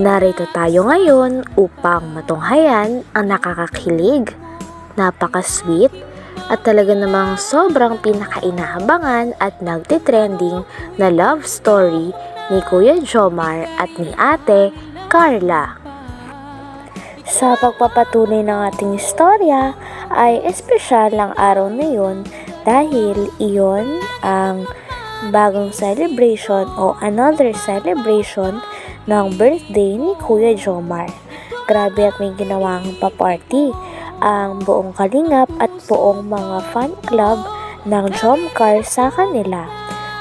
Narito tayo ngayon upang matunghayan ang nakakakilig, napaka-sweet, at talaga namang sobrang pinakainahabangan at nagtitrending na love story ni Kuya Jomar at ni Ate Carla. Sa pagpapatunay ng ating istorya ay espesyal ang araw na yun dahil iyon ang bagong celebration o another celebration ng birthday ni Kuya Jomar. Grabe at may ginawang pa-party ang buong kalingap at buong mga fan club ng Jomcar sa kanila.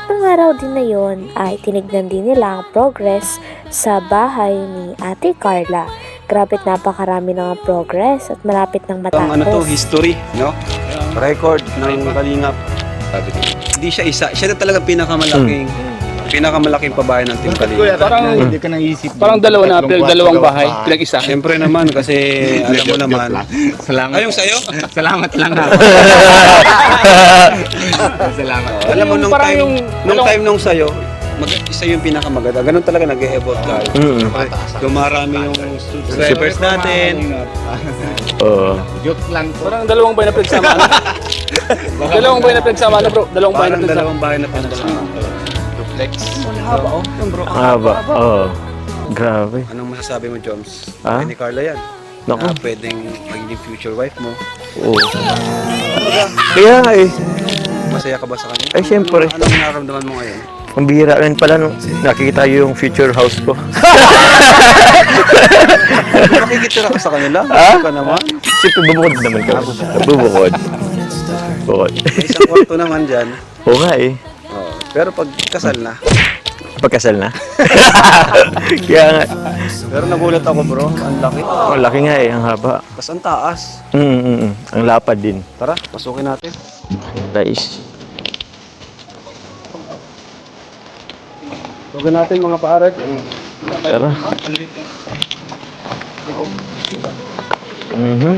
Nung araw din na yon ay tinignan din nila ang progress sa bahay ni Ate Carla. Grabe at napakarami ng progress at malapit ng matapos. Ang ano to, history, no? Record ng Kalingap. Hindi siya isa. Siya na talaga pinakamalaking pinakamalaking pabahay ng Team Kalingap. Parang hindi ka naisip. parang dalawa na pinag dalawang bahay, pinag-isa. Siyempre naman kasi alam mo naman. Salamat. Ayong sa'yo? Salamat lang ha. Salamat. Alam mo nung time, yung nung time nung sa'yo, mag, isa yung pinakamaganda. Ganun talaga nag-e-evolve tayo. Dumarami yung subscribers natin. Oo. Joke lang po. Parang dalawang bahay na pinagsama. ano? dalawang bahay na pinagsama na bro. Dalawang bahay na Parang pinagsama. dalawang bahay na pinagsama. Duplex. Haba oh. Bro. Ang haba. Oo. Grabe. Anong masasabi mo, Joms? Ah? Ni Carla yan. Naku. Na pwedeng maging future wife mo. Oo. Kaya nga eh. Masaya ka ba sa kanya? Ay, syempre. Anong nararamdaman mo ngayon? Ang bihira rin pala nung nakikita yung future house ko. Makikitira ka sa kanila? Ah? Ka naman? Siyempre, bubukod naman ka. Bubukod. Bukod. May isang kwarto naman dyan. Oo nga eh. Oh, pero pag kasal na. Pagkasal na. Kaya nga. Pero nagulat ako bro. Ang laki. Ang laki nga eh. Ang haba. Tapos ang taas. Mm, mm, mm. Ang lapad din. Tara, pasukin natin. Guys. Pasukin natin mga pare. Tara. Mhm.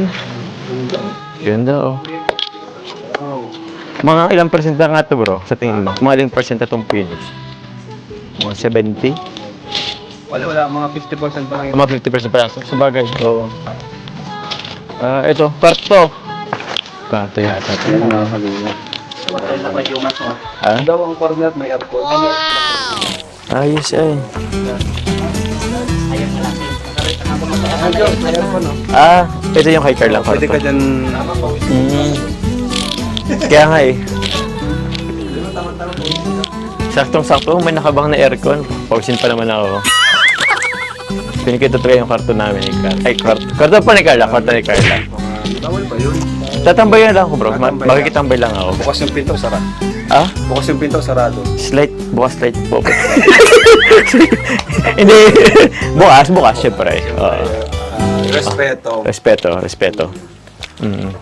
Ganda oh. Mga ilang persenta nga to bro sa tingin mo? Mga ilang persenta tong finish? Mga 70? Wala, wala. Mga 50% pa lang yun. Mga 50% pa lang. Sa bagay. Oo. Ah, ito. Kwarto. Kwarto yata. ito. Ha? Daw ang corner may aircon. Ayos ay. Ah, ito yung kay Carla Pwede ka dyan. Mm. Kaya nga eh. Saktong-sakto, may nakabang na aircon. Pausin pa naman ako. Pinikita talaga yung kwarto namin ni Carla. Ay, kwarto. Kwarto pa ni Carla, kwarto ni Carla. Bawal pa yun. Tatambayan lang ako bro. Ma- Tatambay makikitambay lang ako. Bukas yung pinto, sarado. Ah? Bukas yung pinto, sarado. Slight, bukas slight po. Hindi. bukas, bukas, syempre. Oo. Ah, respeto. respeto, respeto. Mm.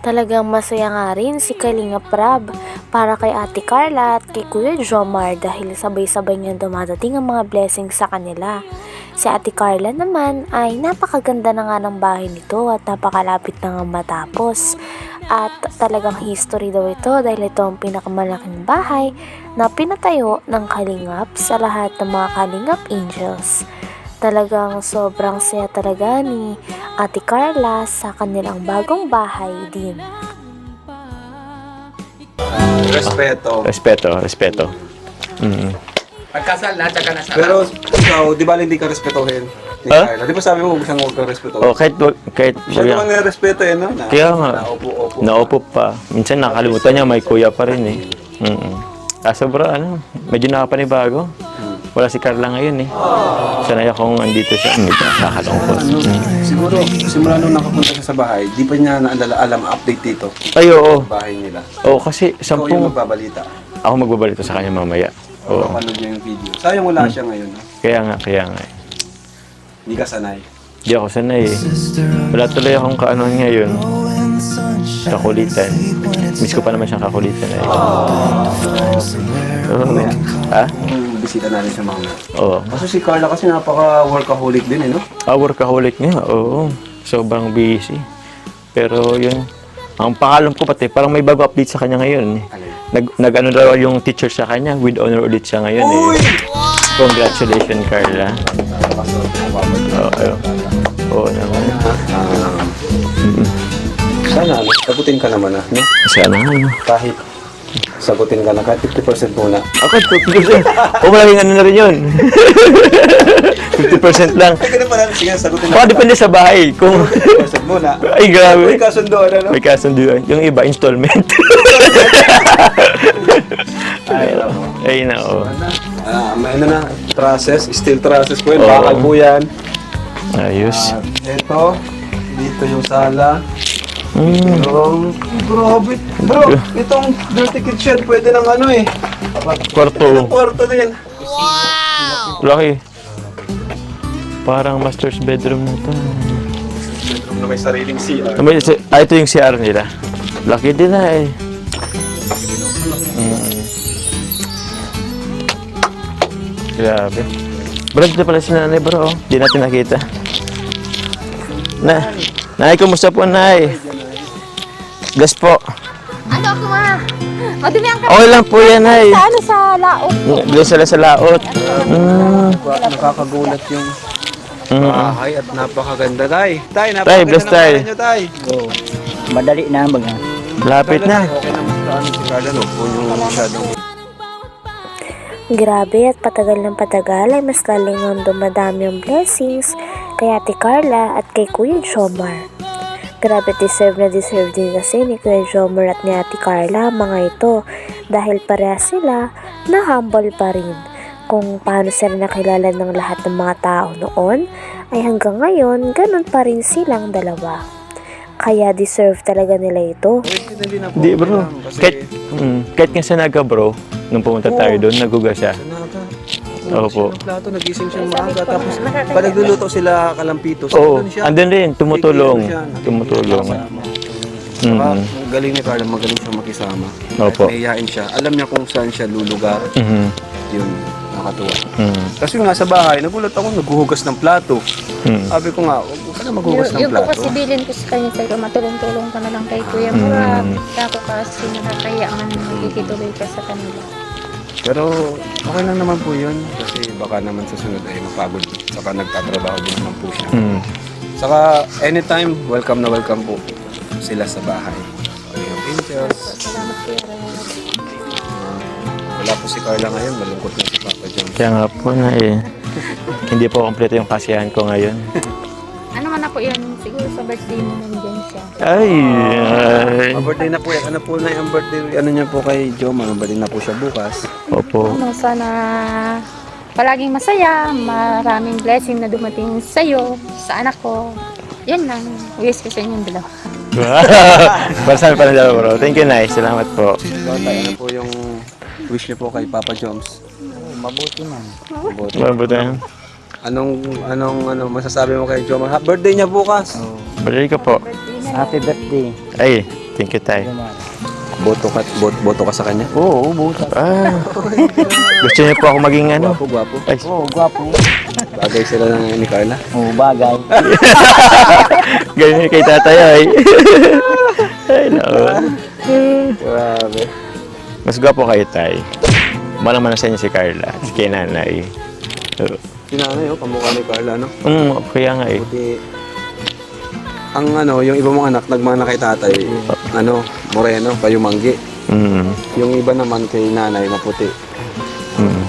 Talagang masaya nga rin si Kalinga Prab para kay Ate Carla at kay Kuya Jomar dahil sabay-sabay niya dumadating ang mga blessings sa kanila. Si Ate Carla naman ay napakaganda na nga ng bahay nito at napakalapit na nga matapos. At talagang history daw ito dahil ito ang pinakamalaking bahay na pinatayo ng Kalingap sa lahat ng mga Kalingap Angels. Talagang sobrang saya talaga ni Ate Carla sa kanilang bagong bahay din. Respeto. Respeto, respeto. Mm. Pagkasal na, tsaka na Pero ikaw, di ba hindi ka respetuhin? Ni Ha? Carla? Di ba sabi mo huwag siyang huwag kang respetuhin? Oh, kahit, wag- kahit, Siya naman nirespeto eh, no? Na, Kaya nga. Naupo-upo. naupo pa. Minsan nakalimutan niya, may kuya pa rin eh. Mm Kaso bro, ano, medyo nakapanibago. Wala si Carla ngayon eh. Sanay akong andito siya. Hindi pa, nakakalungkot. Ano, siguro, simula nung nakapunta siya sa bahay, di pa niya naalala alam update dito. Ay, oo. Bahay nila. Oo, kasi Ikaw yung sampung... magbabalita. Ako magbabalito sa kanya mamaya. Oo. Mapanood niya yung video. Sayang wala siya ngayon, no? Kaya nga, kaya nga. eh. Hindi ka sanay. Hindi ako sanay eh. Wala tuloy akong kaanoan ngayon. Kakulitan. Miss ko pa naman siyang kakulitan eh. Oo. Ha? Yung bisita natin sa mga Oo. Kaso si Carla kasi napaka-workaholic din, eh, no? Ah, workaholic nga, oo. Sobrang busy. Pero yun, ang pangalan ko pati, parang may bago update sa kanya ngayon. eh. Alin? nag, nag ano daw yung teacher sa kanya, with honor ulit siya ngayon eh. Congratulations, Carla. Oo, oo. Oo naman. Sana, ano, ka naman ah, no? Sana ano. Kahit sagutin ka na, kahit 50% muna. Ako, 50%. O, malaking ano na rin yun. 50% lang. Ay, ganun pala. Sige, sagutin Baka depende sa bahay. Kung, 50% muna. ay grabe. May kasundoan, ano? May kasunduan. Yung iba, installment. ay, ay na, oh. Ah, may ano na, trusses, steel trusses po yun, bakal po yan. Ayos. At ito, dito yung sala. Mm. Yung, grabe. Bro, itong dirty kitchen, pwede ng ano eh. Kwarto. Kwarto din. Laki. Parang master's bedroom na to. Bedroom na may sariling CR. Ah, may- si- Ah, ito yung CR nila. Laki din na eh. Mm. Grabe. Bro, dito pala si nanay bro. oh. Di natin nakita. Na, nay, kumusta po nay? Gas po. Ano ako ma? Madumi ang Okay lang po yan nay. ano sa laot. Doon sila sa laot. Mm. Nakakagulat yung Mm. bahay at napakaganda, tay. Tay, Tay, napakaganda bless ng tay. bahay niyo, tay. Madali na mga. Lapit na. Okay naman sa ano si Carla, no? Kung yung masyadong Grabe at patagal ng patagal ay mas lalong dumadami ang blessings kay Ate Carla at kay Kuya Jomar. Grabe deserve na deserve din kasi ni Kuya Jomar at ni Ate Carla mga ito dahil parehas sila na humble pa rin. Kung paano sila nakilala ng lahat ng mga tao noon ay hanggang ngayon ganun pa rin silang dalawa. Kaya deserve talaga nila ito. hindi bro. Kahit, mm, kahit nga sa Naga bro, nung pumunta tayo doon, naguga siya. Opo. Ng plato, nagising siya maaga. Tapos, pag nagluluto sila kalampitos, Oo, andun siya. andun rin, tumutulong. Bigyan siya, Tumutulong. nakikisama. Saka, Mm. galing ni Carla, magaling siya makisama. Opo. Nahihain siya. Alam niya kung saan siya lulugar. Mhm. Yun, nakatuwa. Mm. Kasi nga sa bahay, nagulat ako, naghuhugas ng plato. Mm. Sabi ko nga, huwag ka na maghugas ng Yung po plato. kasi bilin ko sa kanya sa'yo, matulong-tulong ka na lang kay Kuya Murag. Mm. Ako kasi nakakaya man magkikituloy ka sa kanila. Pero okay lang naman po yun. Kasi baka naman sa sunod ay mapagod. Saka nagtatrabaho din naman po siya. Mm. Saka anytime, welcome na welcome po sila sa bahay. Ayun, angels. Salamat Red. Wala po si Carla ngayon, malungkot na si Papa John. Kaya nga po na eh. Hindi po kompleto yung kasiyahan ko ngayon. Na po yun, siguro sa birthday mo nandyan siya. Ay, ay. Birthday na po yan. Ano po na yung birthday? Ano niya po kay Joe? Birthday na po siya bukas. Opo. Ano, sana palaging masaya, maraming blessing na dumating sa'yo, sa anak ko. Yan lang, wish ko sa inyong dalawa. Para sa amin pa dalawa bro. Thank you, nice. Salamat po. Tayo, ano po yung wish niyo po kay Papa Joms? Mabuti man. Mabuti. Mabuti yan. Anong, anong, ano, masasabi mo kay Joe? Ha- Birthday niya bukas. Balik ka po. Happy birthday. Ay, thank you, Tay. Boto ka, bot, boto ka sa kanya? Oo, buta. Ah, gusto niyo po ako maging ano? Gwapo, gwapo. Ay, Oo, gwapo. Bagay sila ng ni Carla. Oo, bagay. ganyan kay tatay ay. ay, nako. Grabe. Mas gwapo kayo, Tay. Malaman na sa inyo si Carla, si kay nanay. So, Sinanay, oh, kamukha ni Carla, no? mm, kaya nga eh. Buti, ang ano, yung iba mong anak, nagmana kay tatay, ano, moreno, payumanggi. Mm, Yung iba naman kay nanay, maputi. mm.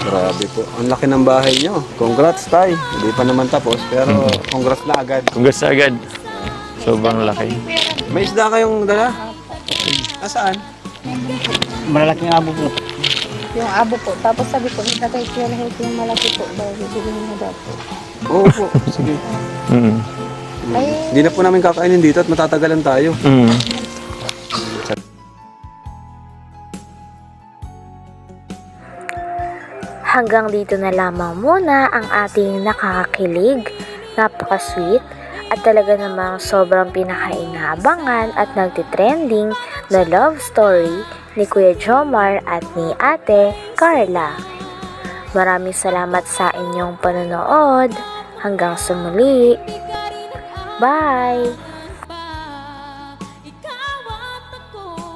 Grabe po. Ang laki ng bahay nyo. Congrats, tay. Hindi pa naman tapos, pero congrats na agad. Congrats agad. Sobrang laki. May isda kayong dala? Nasaan? Malalaking abo po. Yung abo po. Tapos sabi ko, tatay Kuya Lahit yung malaki po daw. Bibili mo daw po. Oo po. Sige. Mm, Ay, Hindi na po namin kakainin dito at matatagalan tayo. mm. Hanggang dito na lamang muna ang ating nakakakilig, napaka-sweet, at talaga namang sobrang pinakainabangan at nagtitrending na love story ni Kuya Jomar at ni Ate Carla. Maraming salamat sa inyong panonood. Hanggang sa muli. Bye!